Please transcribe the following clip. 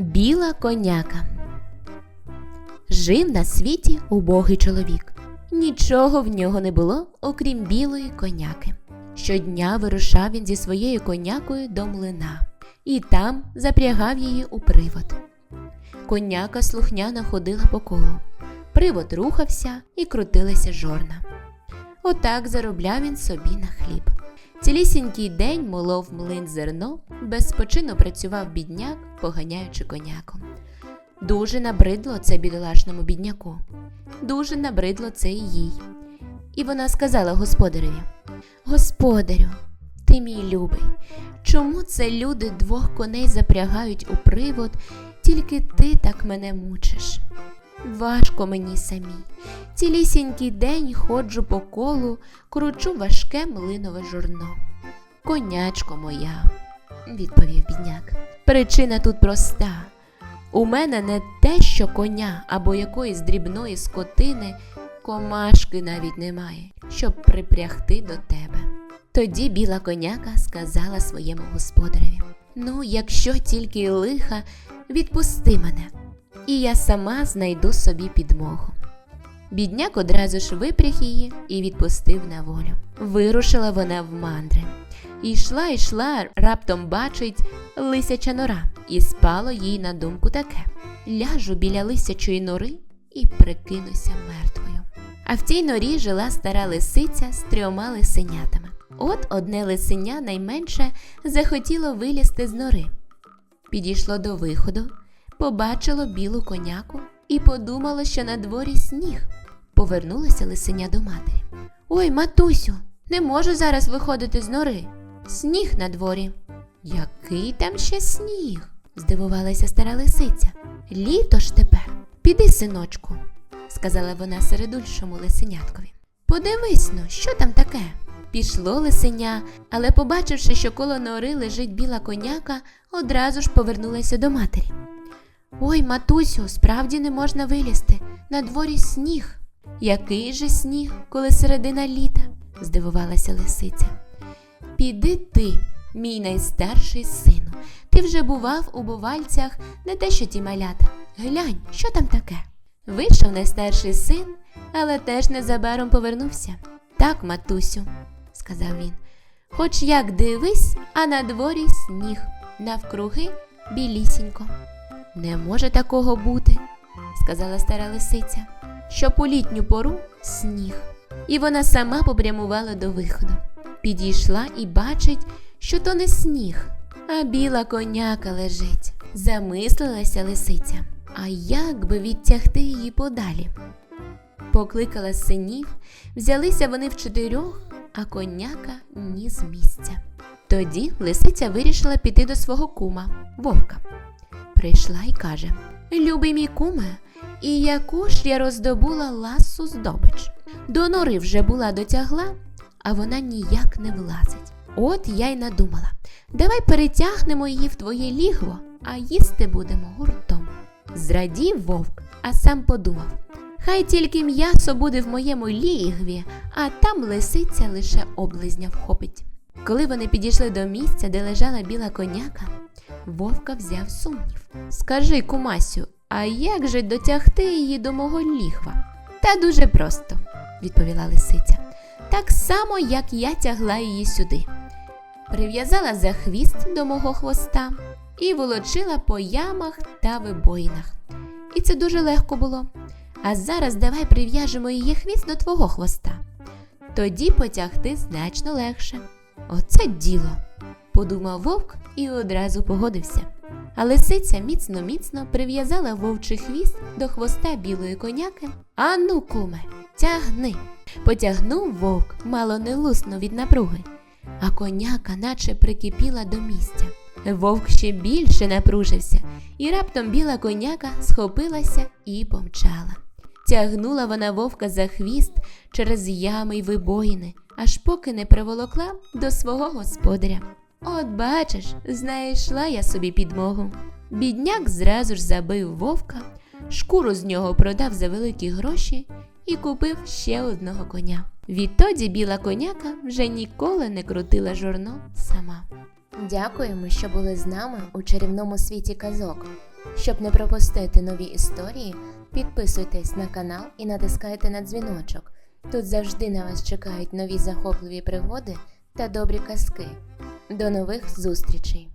Біла коняка. Жив на світі убогий чоловік. Нічого в нього не було, окрім білої коняки. Щодня вирушав він зі своєю конякою до млина і там запрягав її у привод. Коняка слухняно ходила по колу. Привод рухався і крутилися жорна. Отак заробляв він собі на хліб. Цілісінький день молов млин зерно, безспочинно працював бідняк, поганяючи коняку. Дуже набридло це бідолашному бідняку. Дуже набридло це і їй. І вона сказала господареві: Господарю, ти мій любий, чому це люди двох коней запрягають у привод, тільки ти так мене мучиш? Важко мені самій. Цілісінький день ходжу по колу, кручу важке млинове журно. Конячко моя, відповів бідняк. Причина тут проста. У мене не те, що коня або якоїсь дрібної скотини, комашки навіть немає, щоб припрягти до тебе. Тоді біла коняка сказала своєму господареві: Ну, якщо тільки лиха, відпусти мене, і я сама знайду собі підмогу. Бідняк одразу ж випряг її і відпустив на волю. Вирушила вона в мандри. І йшла, йшла, раптом бачить лисяча нора, і спало їй на думку таке: ляжу біля лисячої нори і прикинуся мертвою. А в цій норі жила стара лисиця з трьома лисенятами. От одне лисеня найменше захотіло вилізти з нори. Підійшло до виходу, побачило білу коняку і подумало, що на дворі сніг. Повернулася лисеня до матері. Ой, матусю, не можу зараз виходити з нори. Сніг на дворі. Який там ще сніг? здивувалася стара лисиця. Літо ж тепер. Піди, синочку, сказала вона середульшому лисеняткові. Подивись ну, що там таке? Пішло лисеня, але, побачивши, що коло нори лежить біла коняка, одразу ж повернулася до матері. Ой, матусю, справді не можна вилізти. На дворі сніг. Який же сніг, коли середина літа? здивувалася лисиця. Піди ти, мій найстарший сину. Ти вже бував у бувальцях не те, що ті малята. Глянь, що там таке. Вийшов найстарший син, але теж незабаром повернувся. Так, матусю, сказав він. Хоч як дивись, а на дворі сніг, навкруги білісінько. Не може такого бути, сказала стара лисиця, що по літню пору сніг. І вона сама попрямувала до виходу. Підійшла і бачить, що то не сніг, а біла коняка лежить. Замислилася лисиця. А як би відтягти її подалі? Покликала синів, взялися вони в чотирьох, а коняка ні з місця. Тоді лисиця вирішила піти до свого кума, вовка. Прийшла і каже: Любий мій куме, і яку ж я роздобула ласу здобич. До нори вже була дотягла, а вона ніяк не влазить. От я й надумала. Давай перетягнемо її в твоє лігво, а їсти будемо гуртом. Зрадів вовк, а сам подумав. Хай тільки м'ясо буде в моєму лігві, а там лисиця лише облизня вхопить. Коли вони підійшли до місця, де лежала біла коняка, вовка взяв сумнів. Скажи, кумасю, а як же дотягти її до мого лігва? Та дуже просто, відповіла лисиця. Так само, як я тягла її сюди. Прив'язала за хвіст до мого хвоста і волочила по ямах та вибоїнах. І це дуже легко було. А зараз давай прив'яжемо її хвіст до твого хвоста. Тоді потягти значно легше. Оце діло, подумав вовк і одразу погодився. А лисиця міцно міцно прив'язала вовчий хвіст до хвоста білої коняки. Ану, куме, тягни. Потягнув вовк, мало не лусно від напруги, а коняка наче прикипіла до місця. Вовк ще більше напружився, і раптом біла коняка схопилася і помчала. Тягнула вона вовка за хвіст через ями й вибоїни, аж поки не приволокла до свого господаря. От бачиш, знайшла я собі підмогу. Бідняк зразу ж забив вовка, шкуру з нього продав за великі гроші і купив ще одного коня. Відтоді біла коняка вже ніколи не крутила жорно сама. Дякуємо, що були з нами у чарівному світі казок. Щоб не пропустити нові історії, підписуйтесь на канал і натискайте на дзвіночок. Тут завжди на вас чекають нові захопливі пригоди та добрі казки. До нових зустрічей!